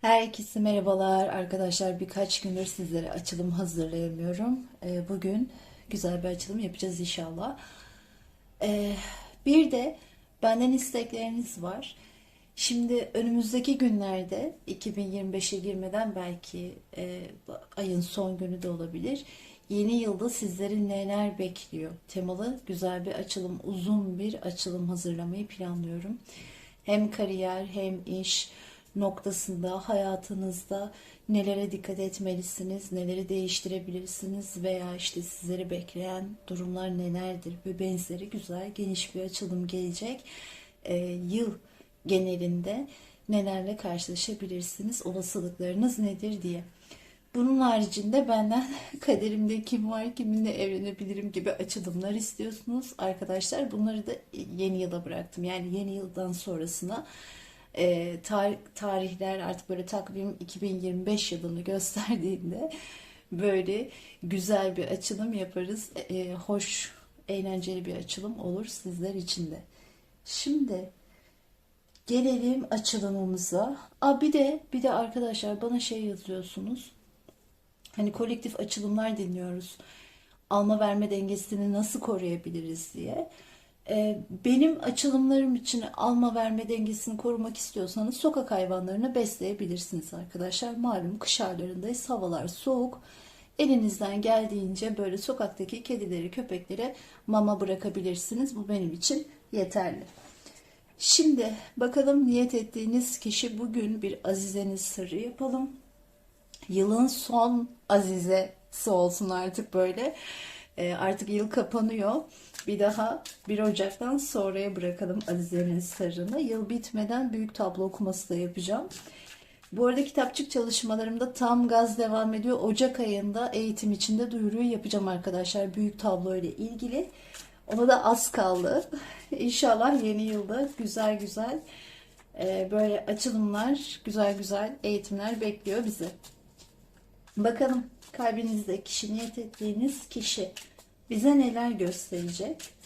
Herkese merhabalar arkadaşlar. Birkaç gündür sizlere açılım hazırlayamıyorum. Ee, Bugün güzel bir açılım yapacağız inşallah. Ee, Bir de benden istekleriniz var. Şimdi önümüzdeki günlerde 2025'e girmeden belki e, ayın son günü de olabilir. Yeni yılda sizleri neler bekliyor? Temalı güzel bir açılım, uzun bir açılım hazırlamayı planlıyorum. Hem kariyer hem iş noktasında hayatınızda nelere dikkat etmelisiniz, neleri değiştirebilirsiniz veya işte sizleri bekleyen durumlar nelerdir ve benzeri güzel geniş bir açılım gelecek. Ee, yıl genelinde nelerle karşılaşabilirsiniz, olasılıklarınız nedir diye. Bunun haricinde benden kaderimde kim var, kiminle evlenebilirim gibi açılımlar istiyorsunuz arkadaşlar. Bunları da yeni yıla bıraktım. Yani yeni yıldan sonrasına e, tar- tarihler artık böyle takvim 2025 yılını gösterdiğinde böyle güzel bir açılım yaparız. E, hoş, eğlenceli bir açılım olur sizler için de. Şimdi gelelim açılımımıza. Aa, bir de bir de arkadaşlar bana şey yazıyorsunuz. Hani kolektif açılımlar dinliyoruz. Alma verme dengesini nasıl koruyabiliriz diye. Ee, benim açılımlarım için alma verme dengesini korumak istiyorsanız sokak hayvanlarını besleyebilirsiniz arkadaşlar. Malum kış aylarındayız, havalar soğuk. Elinizden geldiğince böyle sokaktaki kedileri, köpeklere mama bırakabilirsiniz. Bu benim için yeterli. Şimdi bakalım niyet ettiğiniz kişi bugün bir azizeniz sırrı yapalım yılın son azizesi olsun artık böyle. E, artık yıl kapanıyor. Bir daha 1 Ocak'tan sonraya bırakalım Azize'nin sırrını. Yıl bitmeden büyük tablo okuması da yapacağım. Bu arada kitapçık çalışmalarımda tam gaz devam ediyor. Ocak ayında eğitim içinde duyuruyu yapacağım arkadaşlar. Büyük tablo ile ilgili. Ona da az kaldı. İnşallah yeni yılda güzel güzel e, böyle açılımlar, güzel güzel eğitimler bekliyor bizi. Bakalım kalbinizde kişi niyet ettiğiniz kişi bize neler gösterecek?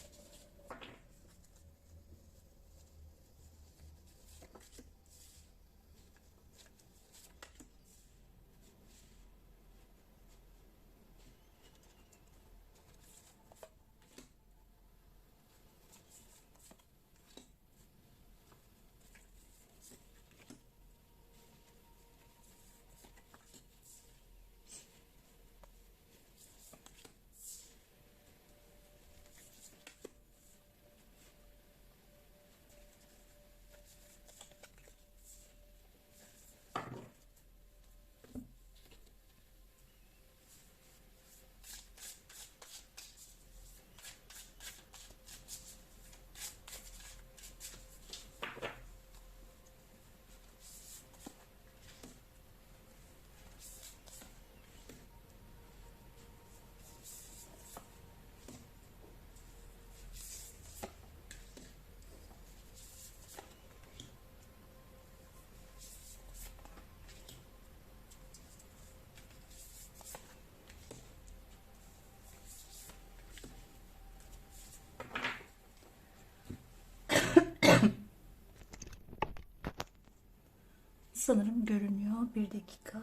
Sanırım görünüyor. Bir dakika.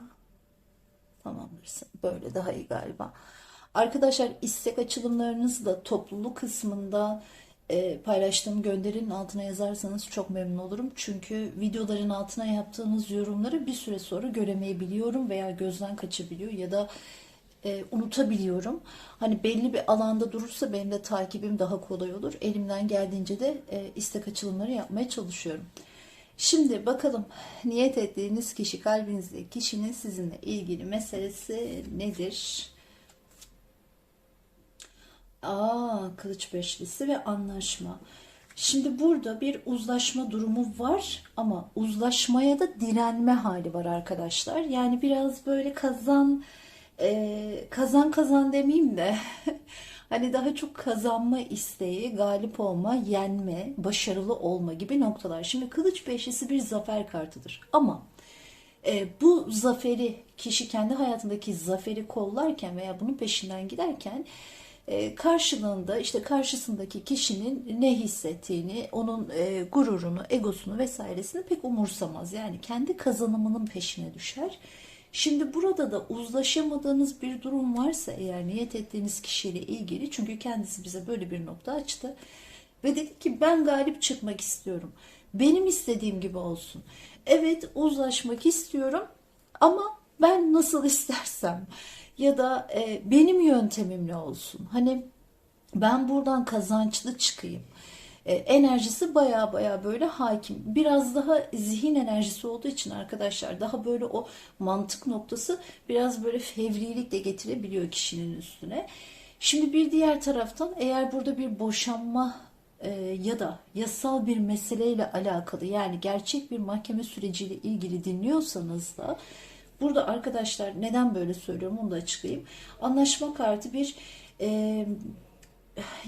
Tamamdır. Böyle daha iyi galiba. Arkadaşlar istek açılımlarınızı da topluluk kısmında e, paylaştığım gönderinin altına yazarsanız çok memnun olurum. Çünkü videoların altına yaptığınız yorumları bir süre sonra göremeyebiliyorum veya gözden kaçabiliyor ya da e, unutabiliyorum. Hani belli bir alanda durursa benim de takibim daha kolay olur. Elimden geldiğince de e, istek açılımları yapmaya çalışıyorum. Şimdi bakalım niyet ettiğiniz kişi kalbinizde kişinin sizinle ilgili meselesi nedir? Aa, kılıç beşlisi ve anlaşma. Şimdi burada bir uzlaşma durumu var ama uzlaşmaya da direnme hali var arkadaşlar. Yani biraz böyle kazan e, kazan kazan demeyeyim de hani daha çok kazanma isteği, galip olma, yenme, başarılı olma gibi noktalar. Şimdi kılıç beşlisi bir zafer kartıdır ama e, bu zaferi kişi kendi hayatındaki zaferi kollarken veya bunun peşinden giderken E, karşılığında işte karşısındaki kişinin ne hissettiğini, onun e, gururunu, egosunu vesairesini pek umursamaz. Yani kendi kazanımının peşine düşer. Şimdi burada da uzlaşamadığınız bir durum varsa eğer niyet ettiğiniz kişiyle ilgili çünkü kendisi bize böyle bir nokta açtı ve dedi ki ben galip çıkmak istiyorum. Benim istediğim gibi olsun. Evet uzlaşmak istiyorum ama ben nasıl istersem ya da e, benim yöntemimle olsun. Hani ben buradan kazançlı çıkayım. E, enerjisi baya baya böyle hakim. Biraz daha zihin enerjisi olduğu için arkadaşlar daha böyle o mantık noktası biraz böyle fevrilik de getirebiliyor kişinin üstüne. Şimdi bir diğer taraftan eğer burada bir boşanma e, ya da yasal bir meseleyle alakalı yani gerçek bir mahkeme süreciyle ilgili dinliyorsanız da burada arkadaşlar neden böyle söylüyorum onu da açıklayayım. Anlaşma kartı bir e,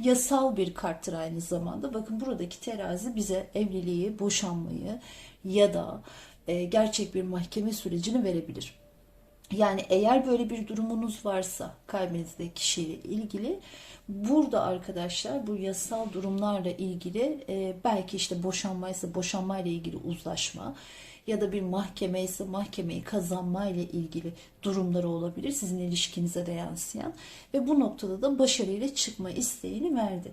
yasal bir karttır aynı zamanda. Bakın buradaki terazi bize evliliği, boşanmayı ya da e, gerçek bir mahkeme sürecini verebilir. Yani eğer böyle bir durumunuz varsa kalbinizdeki kişiyle ilgili burada arkadaşlar bu yasal durumlarla ilgili e, belki işte boşanmaysa boşanmayla ilgili uzlaşma ya da bir mahkeme ise mahkemeyi kazanmayla ilgili durumları olabilir sizin ilişkinize de yansıyan ve bu noktada da başarıyla çıkma isteğini verdi.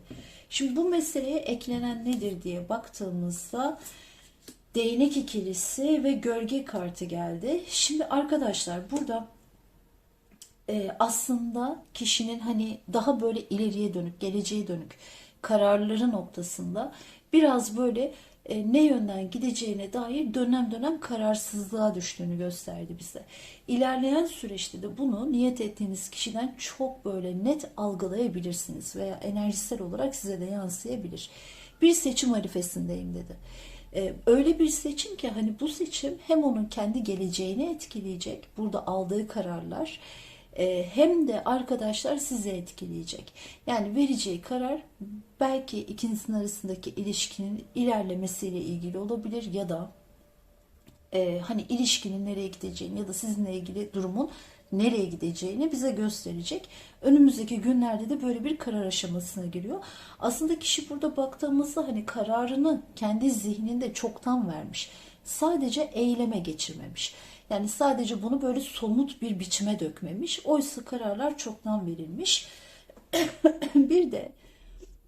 Şimdi bu meseleye eklenen nedir diye baktığımızda değnek ikilisi ve gölge kartı geldi. Şimdi arkadaşlar burada e, aslında kişinin hani daha böyle ileriye dönük, geleceğe dönük kararları noktasında biraz böyle e, ne yönden gideceğine dair dönem dönem kararsızlığa düştüğünü gösterdi bize. İlerleyen süreçte de bunu niyet ettiğiniz kişiden çok böyle net algılayabilirsiniz veya enerjisel olarak size de yansıyabilir. Bir seçim harifesindeyim dedi. Ee, öyle bir seçim ki hani bu seçim hem onun kendi geleceğini etkileyecek, burada aldığı kararlar e, hem de arkadaşlar sizi etkileyecek. Yani vereceği karar belki ikinizin arasındaki ilişkinin ilerlemesiyle ilgili olabilir ya da e, hani ilişkinin nereye gideceğini ya da sizinle ilgili durumun nereye gideceğini bize gösterecek. Önümüzdeki günlerde de böyle bir karar aşamasına giriyor. Aslında kişi burada baktığımızda hani kararını kendi zihninde çoktan vermiş. Sadece eyleme geçirmemiş. Yani sadece bunu böyle somut bir biçime dökmemiş. Oysa kararlar çoktan verilmiş. bir de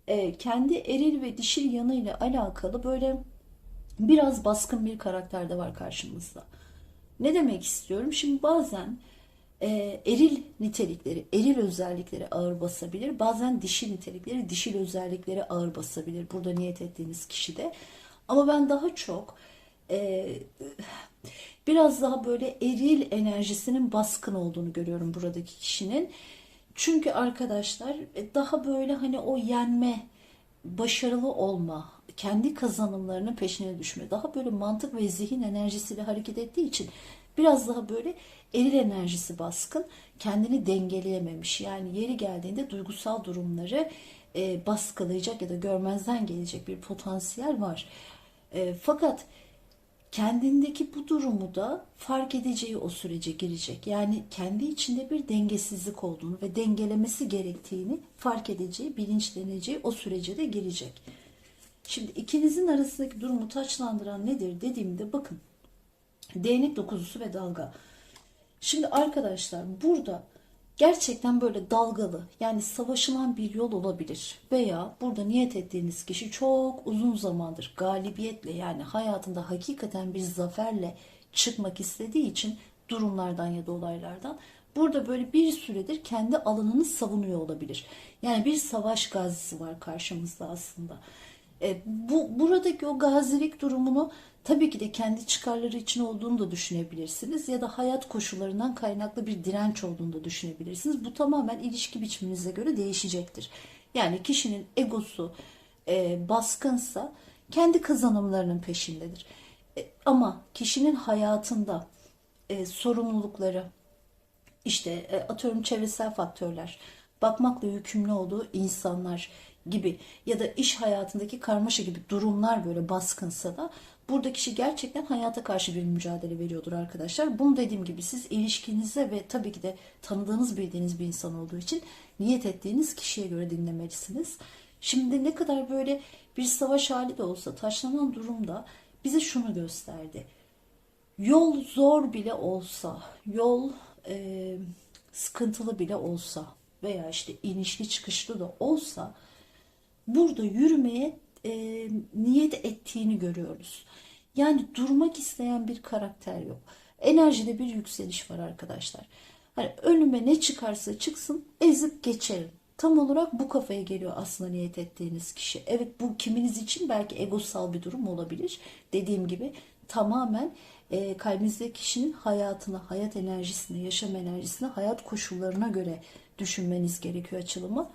e, kendi eril ve dişil yanıyla alakalı böyle biraz baskın bir karakter de var karşımızda. Ne demek istiyorum? Şimdi bazen e, eril nitelikleri, eril özellikleri ağır basabilir. Bazen dişil nitelikleri, dişil özellikleri ağır basabilir. Burada niyet ettiğiniz kişide. Ama ben daha çok e, biraz daha böyle eril enerjisinin baskın olduğunu görüyorum buradaki kişinin. Çünkü arkadaşlar e, daha böyle hani o yenme, başarılı olma, kendi kazanımlarının peşine düşme, daha böyle mantık ve zihin enerjisiyle hareket ettiği için biraz daha böyle eril enerjisi baskın, kendini dengeleyememiş. Yani yeri geldiğinde duygusal durumları e, baskılayacak ya da görmezden gelecek bir potansiyel var. E, fakat kendindeki bu durumu da fark edeceği o sürece girecek. Yani kendi içinde bir dengesizlik olduğunu ve dengelemesi gerektiğini fark edeceği, bilinçleneceği o sürece de girecek. Şimdi ikinizin arasındaki durumu taçlandıran nedir dediğimde bakın. Değnek dokuzusu ve dalga. Şimdi arkadaşlar burada gerçekten böyle dalgalı yani savaşılan bir yol olabilir veya burada niyet ettiğiniz kişi çok uzun zamandır galibiyetle yani hayatında hakikaten bir zaferle çıkmak istediği için durumlardan ya da olaylardan burada böyle bir süredir kendi alanını savunuyor olabilir. Yani bir savaş gazisi var karşımızda aslında. E, bu buradaki o gazilik durumunu tabii ki de kendi çıkarları için olduğunu da düşünebilirsiniz ya da hayat koşullarından kaynaklı bir direnç olduğunu da düşünebilirsiniz. Bu tamamen ilişki biçiminize göre değişecektir. Yani kişinin egosu e, baskınsa kendi kazanımlarının peşindedir. E, ama kişinin hayatında e, sorumlulukları, işte e, atıyorum çevresel faktörler, bakmakla yükümlü olduğu insanlar gibi ya da iş hayatındaki karmaşa gibi durumlar böyle baskınsa da burada kişi gerçekten hayata karşı bir mücadele veriyordur arkadaşlar. Bunu dediğim gibi siz ilişkinize ve tabii ki de tanıdığınız bildiğiniz bir insan olduğu için niyet ettiğiniz kişiye göre dinlemelisiniz. Şimdi ne kadar böyle bir savaş hali de olsa taşlanan durumda bize şunu gösterdi. Yol zor bile olsa, yol e, sıkıntılı bile olsa veya işte inişli çıkışlı da olsa burada yürümeye e, niyet ettiğini görüyoruz. Yani durmak isteyen bir karakter yok. Enerjide bir yükseliş var arkadaşlar. Hani önüme ne çıkarsa çıksın ezip geçerim. Tam olarak bu kafaya geliyor aslında niyet ettiğiniz kişi. Evet bu kiminiz için belki egosal bir durum olabilir. Dediğim gibi tamamen e, kalbinizdeki kişinin hayatını, hayat enerjisine, yaşam enerjisine, hayat koşullarına göre düşünmeniz gerekiyor açılımı.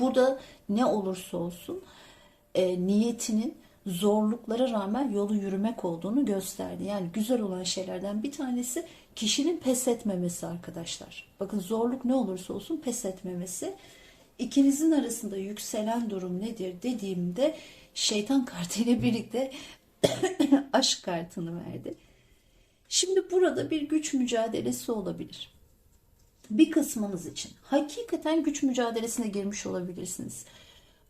Burada ne olursa olsun e, niyetinin zorluklara rağmen yolu yürümek olduğunu gösterdi. Yani güzel olan şeylerden bir tanesi kişinin pes etmemesi arkadaşlar. Bakın zorluk ne olursa olsun pes etmemesi. İkinizin arasında yükselen durum nedir dediğimde şeytan kartıyla birlikte aşk kartını verdi. Şimdi burada bir güç mücadelesi olabilir. Bir kısmınız için hakikaten güç mücadelesine girmiş olabilirsiniz.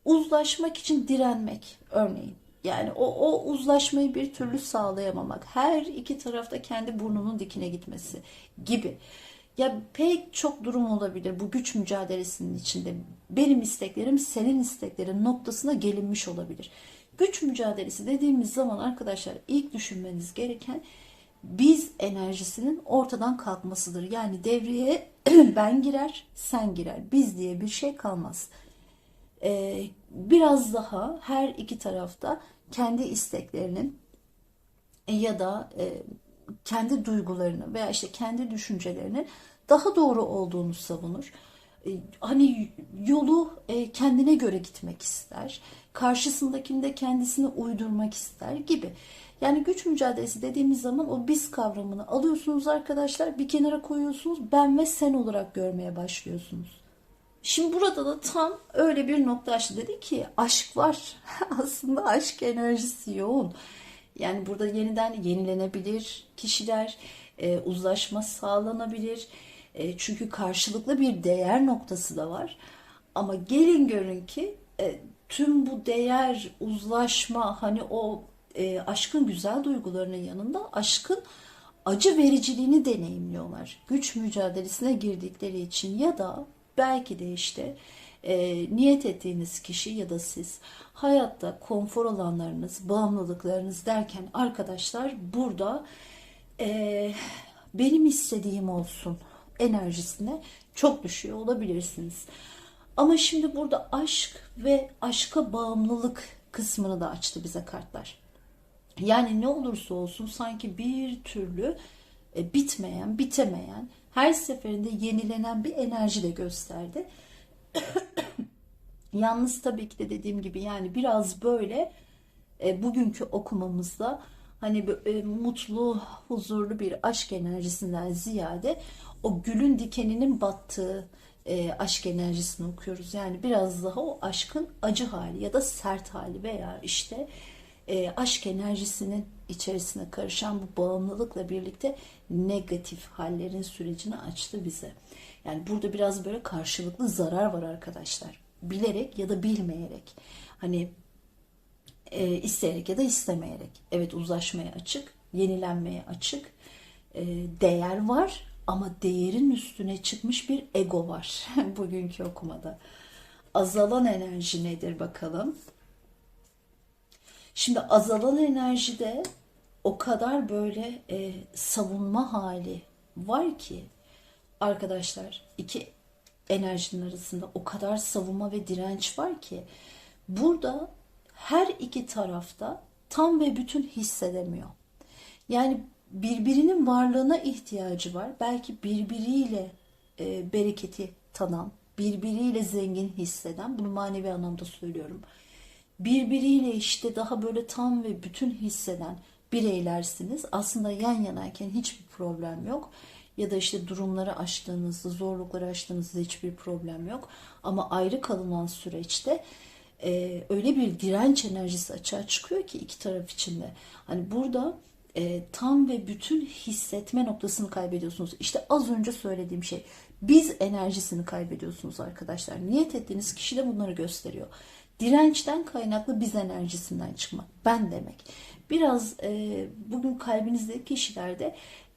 Uzlaşmak için direnmek örneğin. Yani o, o uzlaşmayı bir türlü sağlayamamak. Her iki tarafta kendi burnunun dikine gitmesi gibi. Ya pek çok durum olabilir bu güç mücadelesinin içinde. Benim isteklerim senin isteklerin noktasına gelinmiş olabilir. Güç mücadelesi dediğimiz zaman arkadaşlar ilk düşünmeniz gereken biz enerjisinin ortadan kalkmasıdır. Yani devreye ben girer, sen girer. Biz diye bir şey kalmaz. Ee, biraz daha her iki tarafta kendi isteklerinin ya da e, kendi duygularını veya işte kendi düşüncelerinin daha doğru olduğunu savunur. E, hani yolu e, kendine göre gitmek ister. Karşısındakinde kendisini uydurmak ister gibi. Yani güç mücadelesi dediğimiz zaman o biz kavramını alıyorsunuz arkadaşlar bir kenara koyuyorsunuz ben ve sen olarak görmeye başlıyorsunuz. Şimdi burada da tam öyle bir nokta açtı dedi ki aşk var. Aslında aşk enerjisi yoğun. Yani burada yeniden yenilenebilir kişiler, e, uzlaşma sağlanabilir. E, çünkü karşılıklı bir değer noktası da var. Ama gelin görün ki e, tüm bu değer, uzlaşma, hani o e, aşkın güzel duygularının yanında aşkın acı vericiliğini deneyimliyorlar. Güç mücadelesine girdikleri için ya da belki de işte e, niyet ettiğiniz kişi ya da siz hayatta konfor alanlarınız, bağımlılıklarınız derken arkadaşlar burada e, benim istediğim olsun enerjisine çok düşüyor olabilirsiniz. Ama şimdi burada aşk ve aşka bağımlılık kısmını da açtı bize kartlar. Yani ne olursa olsun sanki bir türlü e, bitmeyen, bitemeyen, her seferinde yenilenen bir enerji de gösterdi. Yalnız tabii ki de dediğim gibi yani biraz böyle e, bugünkü okumamızda hani e, mutlu, huzurlu bir aşk enerjisinden ziyade o gülün dikeninin battığı e, aşk enerjisini okuyoruz. Yani biraz daha o aşkın acı hali ya da sert hali veya işte e, aşk enerjisinin içerisine karışan bu bağımlılıkla birlikte negatif hallerin sürecini açtı bize. Yani burada biraz böyle karşılıklı zarar var arkadaşlar. Bilerek ya da bilmeyerek. Hani e, isteyerek ya da istemeyerek. Evet uzlaşmaya açık, yenilenmeye açık. E, değer var ama değerin üstüne çıkmış bir ego var bugünkü okumada. Azalan enerji nedir bakalım? Şimdi azalan enerjide o kadar böyle e, savunma hali var ki arkadaşlar iki enerjinin arasında o kadar savunma ve direnç var ki burada her iki tarafta tam ve bütün hissedemiyor. Yani birbirinin varlığına ihtiyacı var. Belki birbiriyle e, bereketi tadan, birbiriyle zengin hisseden, bunu manevi anlamda söylüyorum birbiriyle işte daha böyle tam ve bütün hisseden bireylersiniz. Aslında yan yanayken hiçbir problem yok. Ya da işte durumları aştığınızda, zorlukları aştığınızda hiçbir problem yok. Ama ayrı kalınan süreçte e, öyle bir direnç enerjisi açığa çıkıyor ki iki taraf içinde. Hani burada e, tam ve bütün hissetme noktasını kaybediyorsunuz. İşte az önce söylediğim şey. Biz enerjisini kaybediyorsunuz arkadaşlar. Niyet ettiğiniz kişi de bunları gösteriyor. Dirençten kaynaklı biz enerjisinden çıkmak. Ben demek. Biraz e, bugün kalbinizdeki kişilerde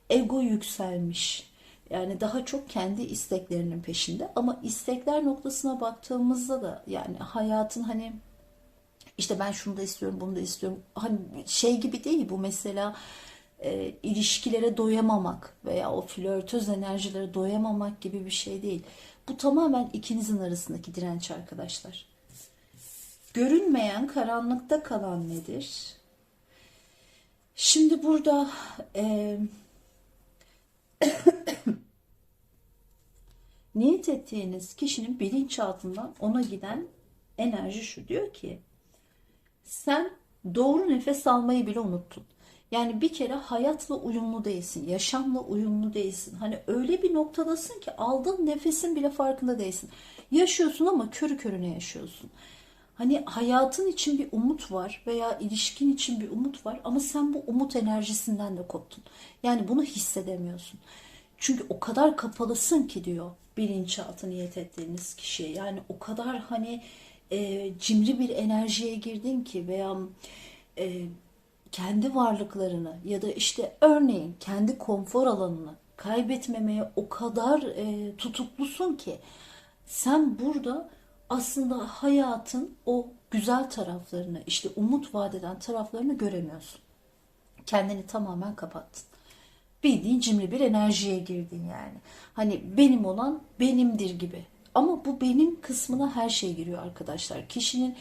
ego yükselmiş. Yani daha çok kendi isteklerinin peşinde ama istekler noktasına baktığımızda da yani hayatın hani işte ben şunu da istiyorum, bunu da istiyorum. Hani şey gibi değil bu mesela e, ilişkilere doyamamak veya o flörtöz enerjilere doyamamak gibi bir şey değil. Bu tamamen ikinizin arasındaki direnç arkadaşlar. Görünmeyen karanlıkta kalan nedir? Şimdi burada e, niyet ettiğiniz kişinin bilinçaltından ona giden enerji şu diyor ki sen doğru nefes almayı bile unuttun. Yani bir kere hayatla uyumlu değilsin, yaşamla uyumlu değilsin. Hani öyle bir noktadasın ki aldığın nefesin bile farkında değilsin. Yaşıyorsun ama körü körüne yaşıyorsun. Hani hayatın için bir umut var veya ilişkin için bir umut var ama sen bu umut enerjisinden de koptun. Yani bunu hissedemiyorsun. Çünkü o kadar kapalısın ki diyor bilinçaltı niyet ettiğiniz kişiye. Yani o kadar hani e, cimri bir enerjiye girdin ki veya e, kendi varlıklarını ya da işte örneğin kendi konfor alanını kaybetmemeye o kadar e, tutuklusun ki sen burada aslında hayatın o güzel taraflarını işte umut vadeden taraflarını göremiyorsun. Kendini tamamen kapattın. Bildiğin cimri bir enerjiye girdin yani. Hani benim olan benimdir gibi. Ama bu benim kısmına her şey giriyor arkadaşlar. Kişinin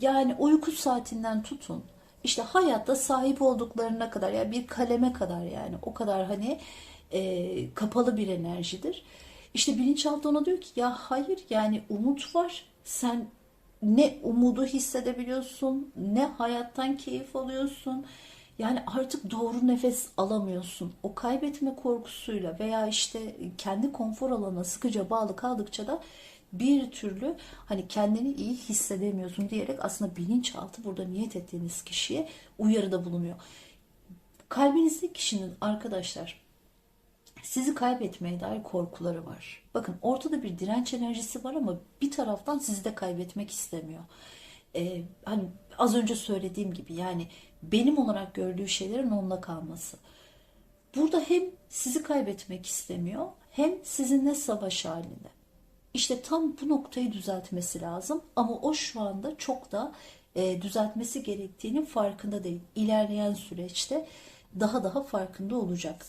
yani uyku saatinden tutun. İşte hayatta sahip olduklarına kadar ya yani bir kaleme kadar yani o kadar hani e, kapalı bir enerjidir. İşte bilinçaltı ona diyor ki ya hayır yani umut var. Sen ne umudu hissedebiliyorsun, ne hayattan keyif alıyorsun. Yani artık doğru nefes alamıyorsun. O kaybetme korkusuyla veya işte kendi konfor alanına sıkıca bağlı kaldıkça da bir türlü hani kendini iyi hissedemiyorsun diyerek aslında bilinçaltı burada niyet ettiğiniz kişiye uyarıda bulunuyor. Kalbinizdeki kişinin arkadaşlar sizi kaybetmeye dair korkuları var. Bakın ortada bir direnç enerjisi var ama bir taraftan sizi de kaybetmek istemiyor. Ee, hani az önce söylediğim gibi yani benim olarak gördüğü şeylerin onunla kalması. Burada hem sizi kaybetmek istemiyor hem sizinle savaş halinde. İşte tam bu noktayı düzeltmesi lazım ama o şu anda çok da e, düzeltmesi gerektiğinin farkında değil. İlerleyen süreçte daha daha farkında olacak.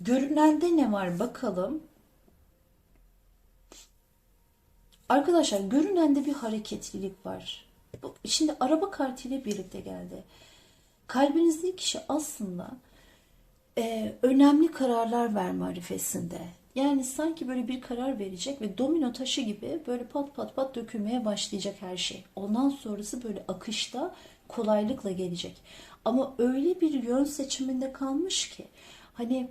Görünende ne var bakalım. Arkadaşlar görünende bir hareketlilik var. Şimdi araba kartıyla birlikte geldi. Kalbinizdeki kişi aslında e, önemli kararlar verme arifesinde. Yani sanki böyle bir karar verecek ve domino taşı gibi böyle pat pat pat dökülmeye başlayacak her şey. Ondan sonrası böyle akışta kolaylıkla gelecek. Ama öyle bir yön seçiminde kalmış ki hani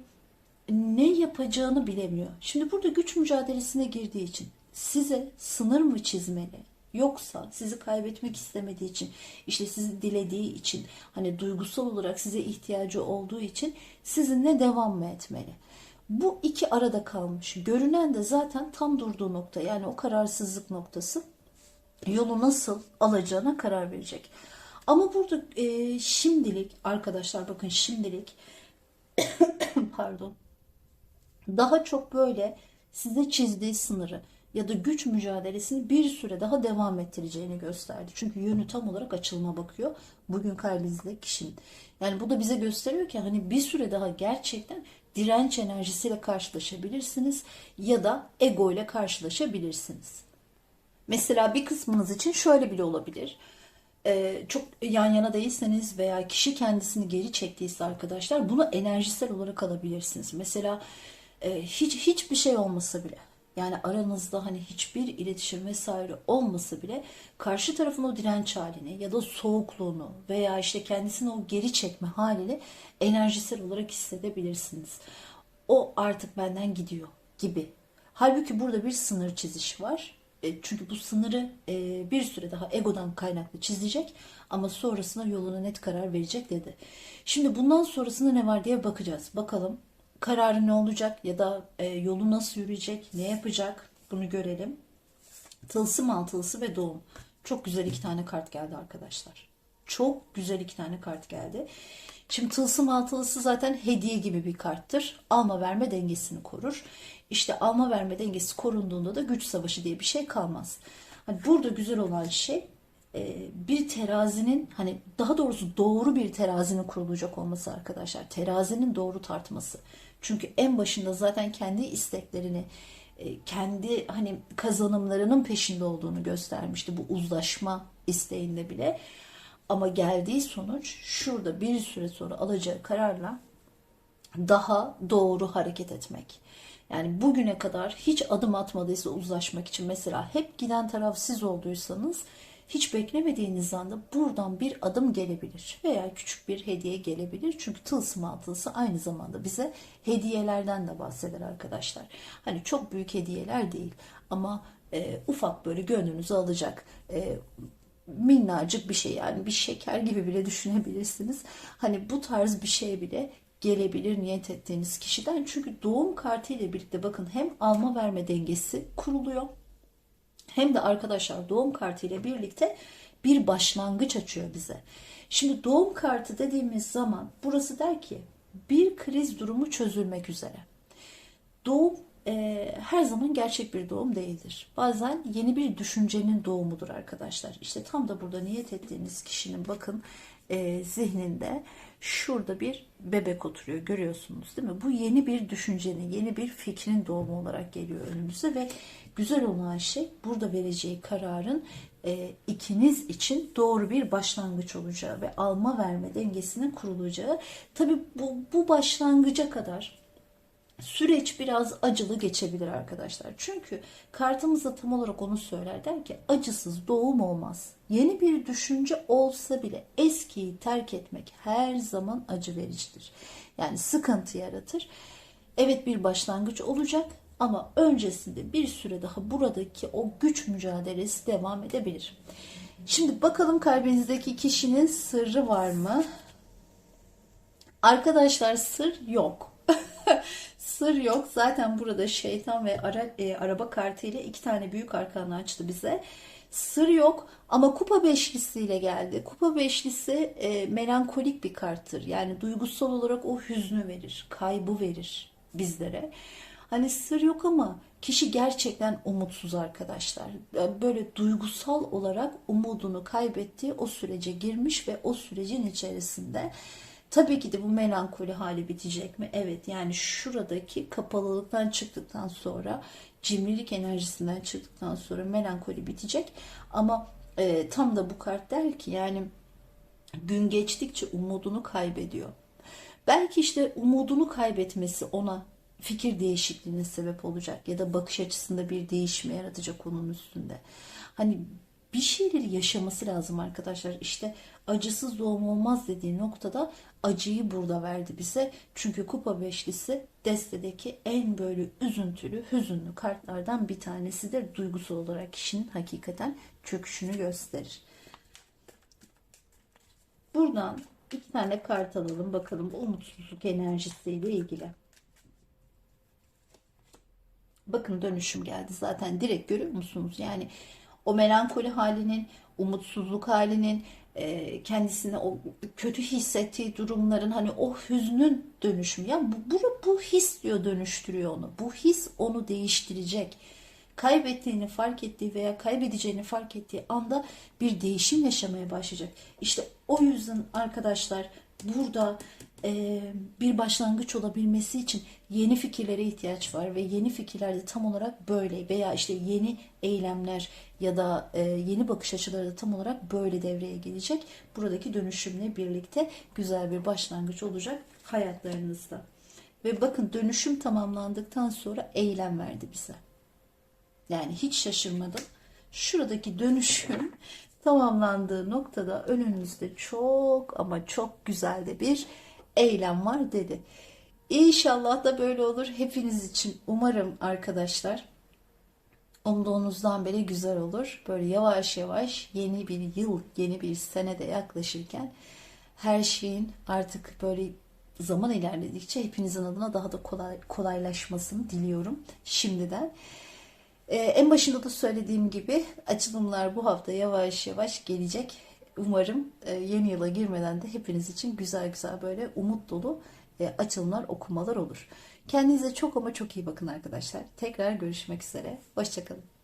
ne yapacağını bilemiyor. Şimdi burada güç mücadelesine girdiği için size sınır mı çizmeli? Yoksa sizi kaybetmek istemediği için, işte sizi dilediği için, hani duygusal olarak size ihtiyacı olduğu için sizinle devam mı etmeli? Bu iki arada kalmış. Görünen de zaten tam durduğu nokta yani o kararsızlık noktası yolu nasıl alacağına karar verecek. Ama burada e, şimdilik arkadaşlar bakın şimdilik pardon daha çok böyle size çizdiği sınırı ya da güç mücadelesini bir süre daha devam ettireceğini gösterdi. Çünkü yönü tam olarak açılma bakıyor. Bugün kalbinizde kişinin. Yani bu da bize gösteriyor ki hani bir süre daha gerçekten direnç enerjisiyle karşılaşabilirsiniz ya da ego ile karşılaşabilirsiniz. Mesela bir kısmınız için şöyle bile olabilir. Ee, çok yan yana değilseniz veya kişi kendisini geri çektiyse arkadaşlar bunu enerjisel olarak alabilirsiniz. Mesela e, hiç hiçbir şey olmasa bile yani aranızda hani hiçbir iletişim vesaire olmasa bile karşı tarafın o direnç halini ya da soğukluğunu veya işte kendisini o geri çekme halini enerjisel olarak hissedebilirsiniz. O artık benden gidiyor gibi. Halbuki burada bir sınır çiziş var. E, çünkü bu sınırı e, bir süre daha egodan kaynaklı çizecek ama sonrasında yoluna net karar verecek dedi. Şimdi bundan sonrasında ne var diye bakacağız. Bakalım kararı ne olacak ya da e, yolu nasıl yürüyecek, ne yapacak bunu görelim. Tılsım altılısı ve doğum. Çok güzel iki tane kart geldi arkadaşlar. Çok güzel iki tane kart geldi. Şimdi tılsım altılısı zaten hediye gibi bir karttır. Alma verme dengesini korur. İşte alma verme dengesi korunduğunda da güç savaşı diye bir şey kalmaz. Hani burada güzel olan şey bir terazinin hani daha doğrusu doğru bir terazinin kurulacak olması arkadaşlar. Terazinin doğru tartması. Çünkü en başında zaten kendi isteklerini e, kendi hani kazanımlarının peşinde olduğunu göstermişti bu uzlaşma isteğinde bile. Ama geldiği sonuç şurada bir süre sonra alacağı kararla daha doğru hareket etmek. Yani bugüne kadar hiç adım atmadıysa uzlaşmak için mesela hep giden taraf siz olduysanız hiç beklemediğiniz anda buradan bir adım gelebilir veya küçük bir hediye gelebilir. Çünkü tılsım altılısı aynı zamanda bize hediyelerden de bahseder arkadaşlar. Hani çok büyük hediyeler değil ama e, ufak böyle gönlünüzü alacak e, minnacık bir şey yani bir şeker gibi bile düşünebilirsiniz. Hani bu tarz bir şey bile gelebilir niyet ettiğiniz kişiden. Çünkü doğum kartı ile birlikte bakın hem alma verme dengesi kuruluyor hem de arkadaşlar doğum kartı ile birlikte bir başlangıç açıyor bize. Şimdi doğum kartı dediğimiz zaman burası der ki bir kriz durumu çözülmek üzere. Doğum e, her zaman gerçek bir doğum değildir. Bazen yeni bir düşüncenin doğumudur arkadaşlar. İşte tam da burada niyet ettiğiniz kişinin bakın e, zihninde şurada bir bebek oturuyor görüyorsunuz değil mi? Bu yeni bir düşüncenin, yeni bir fikrin doğumu olarak geliyor önümüze ve güzel olan şey burada vereceği kararın e, ikiniz için doğru bir başlangıç olacağı ve alma verme dengesinin kurulacağı. Tabi bu, bu başlangıca kadar süreç biraz acılı geçebilir arkadaşlar. Çünkü kartımız da tam olarak onu söyler. Der ki acısız doğum olmaz. Yeni bir düşünce olsa bile eskiyi terk etmek her zaman acı vericidir. Yani sıkıntı yaratır. Evet bir başlangıç olacak ama öncesinde bir süre daha buradaki o güç mücadelesi devam edebilir. Şimdi bakalım kalbinizdeki kişinin sırrı var mı? Arkadaşlar sır yok. Sır yok. Zaten burada şeytan ve ara, e, araba kartı ile iki tane büyük arkanı açtı bize. Sır yok ama kupa beşlisiyle geldi. Kupa beşlisi e, melankolik bir karttır. Yani duygusal olarak o hüznü verir, kaybı verir bizlere. Hani sır yok ama kişi gerçekten umutsuz arkadaşlar. Böyle duygusal olarak umudunu kaybettiği o sürece girmiş ve o sürecin içerisinde Tabii ki de bu melankoli hali bitecek mi? Evet yani şuradaki kapalılıktan çıktıktan sonra cimrilik enerjisinden çıktıktan sonra melankoli bitecek. Ama e, tam da bu kart der ki yani gün geçtikçe umudunu kaybediyor. Belki işte umudunu kaybetmesi ona fikir değişikliğine sebep olacak ya da bakış açısında bir değişme yaratacak onun üstünde. Hani bir şeyleri yaşaması lazım arkadaşlar. İşte acısız doğum olmaz dediği noktada acıyı burada verdi bize. Çünkü kupa beşlisi destedeki en böyle üzüntülü, hüzünlü kartlardan bir tanesidir. Duygusal olarak kişinin hakikaten çöküşünü gösterir. Buradan iki tane kart alalım bakalım umutsuzluk enerjisiyle ilgili. Bakın dönüşüm geldi zaten direkt görüyor musunuz? Yani o melankoli halinin, umutsuzluk halinin, e, kendisine o kötü hissettiği durumların hani o hüznün dönüşümü. Ya bu, bu, bu his diyor dönüştürüyor onu. Bu his onu değiştirecek. Kaybettiğini fark ettiği veya kaybedeceğini fark ettiği anda bir değişim yaşamaya başlayacak. İşte o yüzden arkadaşlar burada e, bir başlangıç olabilmesi için yeni fikirlere ihtiyaç var ve yeni fikirlerde tam olarak böyle veya işte yeni eylemler ya da e, yeni bakış açıları da tam olarak böyle devreye gelecek. Buradaki dönüşümle birlikte güzel bir başlangıç olacak hayatlarınızda. Ve bakın dönüşüm tamamlandıktan sonra eylem verdi bize. Yani hiç şaşırmadım. Şuradaki dönüşüm tamamlandığı noktada önünüzde çok ama çok güzel de bir eylem var dedi. İnşallah da böyle olur hepiniz için. Umarım arkadaşlar umduğunuzdan beri güzel olur. Böyle yavaş yavaş yeni bir yıl, yeni bir senede yaklaşırken her şeyin artık böyle zaman ilerledikçe hepinizin adına daha da kolay, kolaylaşmasını diliyorum şimdiden. Ee, en başında da söylediğim gibi açılımlar bu hafta yavaş yavaş gelecek. Umarım e, yeni yıla girmeden de hepiniz için güzel güzel böyle umut dolu e, açılımlar, okumalar olur. Kendinize çok ama çok iyi bakın arkadaşlar. Tekrar görüşmek üzere. Hoşçakalın.